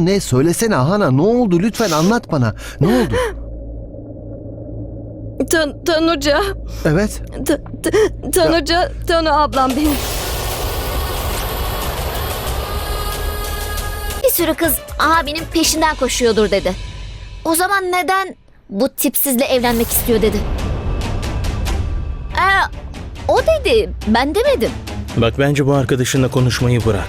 Ne söylesene Hana ne oldu lütfen anlat bana. Ne oldu? Tan Tanuca, Evet. Ta- Ta- Tanuca, Tanu ablam benim. Bir sürü kız abinin peşinden koşuyordur dedi. O zaman neden bu tipsizle evlenmek istiyor dedi. Ee, o dedi. Ben demedim. Bak bence bu arkadaşınla konuşmayı bırak.